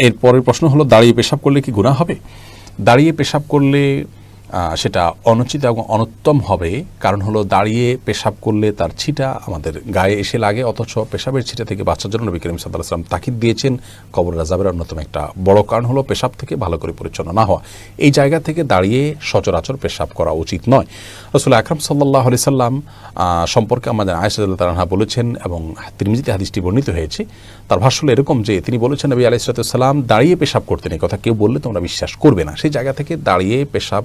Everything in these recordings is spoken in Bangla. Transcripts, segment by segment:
এর পরের প্রশ্ন হলো দাঁড়িয়ে পেশাব করলে কি গুণা হবে? দাঁড়িয়ে পেশাব করলে সেটা অনুচিত এবং অনুত্তম হবে। কারণ হলো দাঁড়িয়ে পেশাব করলে তার ছিটা আমাদের গায়ে এসে লাগে, অথচ পেশাবের ছিটা থেকে বাচ্চার জন্য নবী করিম সাল্লাহ সাল্লাম তাকিদ দিয়েছেন কবর রাজাবের অন্যতম একটা বড় কারণ হলো পেশাব থেকে ভালো করে পরিচ্ছন্ন না হওয়া। এই জায়গা থেকে দাঁড়িয়ে সচরাচর পেশাব করা উচিত নয়। আসলে আকরম সাল্লাহ আলি সাল্লাম সম্পর্কে আমাদের আয়সাদুল্লাহ তালাহা বলেছেন এবং তিরমিজিতে হাদিসটি বর্ণিত হয়েছে, তার ভাষ্য এরকম যে তিনি বলেছেন, নবী আলাইসালাম দাঁড়িয়ে পেশাব করতেন এই কথা কেউ বললে তোমরা বিশ্বাস করবে না। সেই জায়গা থেকে দাঁড়িয়ে পেশাব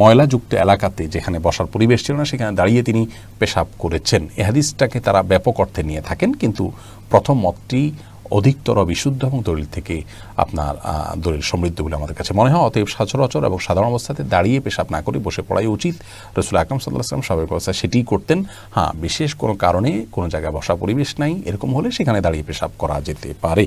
ময়লাযুক্ত এলাকাতে যেখানে বসার পরিবেশ ছিল না, সেখানে দাঁড়িয়ে তিনি পেশাব করেছেন। এ হাদিসটাকে তারা ব্যাপক অর্থে নিয়ে থাকেন, কিন্তু প্রথম মতটি অধিকতর বিশুদ্ধ এবং দলিল থেকে আপনার দলিল সমৃদ্ধ বলে আমাদের কাছে মনে হয়। অতএব সচরাচর এবং সাধারণ অবস্থাতে দাঁড়িয়ে পেশাব না করে বসে পড়াই উচিত। রসুল আকরম সাল্লাহ আসলাম স্বাভাবিক অবস্থায় সেটিই করতেন। হ্যাঁ বিশেষ কোনো কারণে কোনো জায়গায় বসা পরিবেশ নাই, এরকম হলে সেখানে দাঁড়িয়ে পেশাব করা যেতে পারে।